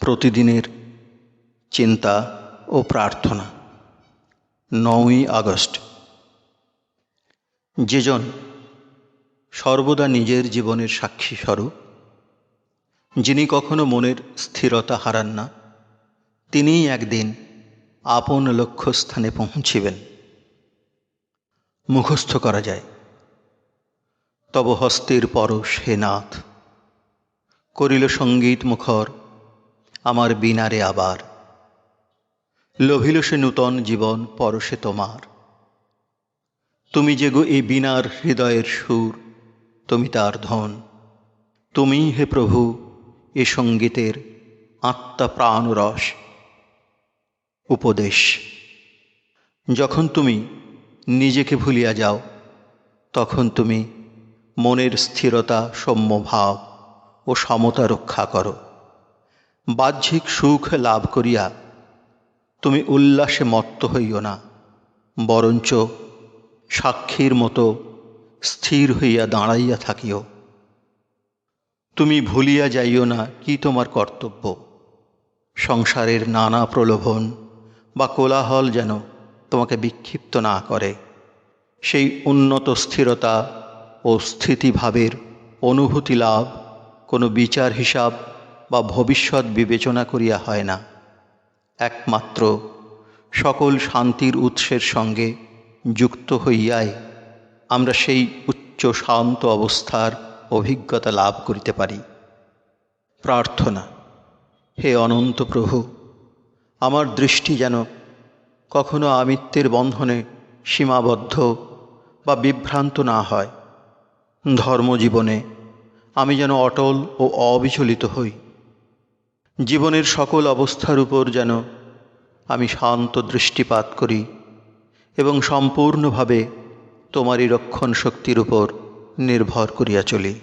প্রতিদিনের চিন্তা ও প্রার্থনা। নয়ই আগস্ট। যেজন সর্বদা নিজের জীবনের সাক্ষী স্বরূপ, যিনি কখনো মনের স্থিরতা হারান না, তিনিই একদিন আপন লক্ষ্যস্থানে পৌঁছিবেন। মুখস্থ করা যায়। তব হস্তের পরশ হে নাথ, করিল সংগীত মুখর আমার বিনারে আবার। লোভিল সে নূতন জীবন, পরশে তোমার। তুমি যে গো এই বিনার হৃদয়ের সুর, তুমি তার ধন। তুমি হে প্রভু, এ সঙ্গীতের আত্মা প্রাণ রস। উপদেশ, যখন তুমি নিজেকে ভুলিয়া যাও, তখন তুমি মনের স্থিরতা সৌম্য ভাব ও সমতা রক্ষা করো। বাহ্যিক সুখ লাভ করিয়া তুমি উল্লাসে মত্ত হইও না, বরঞ্চ সাক্ষীর মতো স্থির হইয়া দাঁড়াইয়া থাকিও। তুমি ভুলিয়া যাইও না কি তোমার কর্তব্য। সংসারের নানা প্রলোভন বা কোলাহল যেন তোমাকে বিক্ষিপ্ত না করে। সেই উন্নত স্থিরতা ও স্থিতিভাবের অনুভূতি লাভ কোনো বিচার হিসাব বা ভবিষ্যৎ বিবেচনা করিয়া হয় না। একমাত্র সকল শান্তির উৎসের সঙ্গে যুক্ত হইয়াই আমরা সেই উচ্চ শান্ত অবস্থার অভিজ্ঞতা লাভ করিতে পারি। প্রার্থনা, হে অনন্ত প্রভু, আমার দৃষ্টি যেন কখনো আমিত্বের বন্ধনে সীমাবদ্ধ বা বিভ্রান্ত না হয়। ধর্মজীবনে আমি যেন অটল ও অবিচলিত হই। জীবনের সকল অবস্থার উপর যেন আমি শান্ত দৃষ্টিপাত করি এবং সম্পূর্ণভাবে তোমারই রক্ষণ শক্তির উপর নির্ভর করিয়া চলি।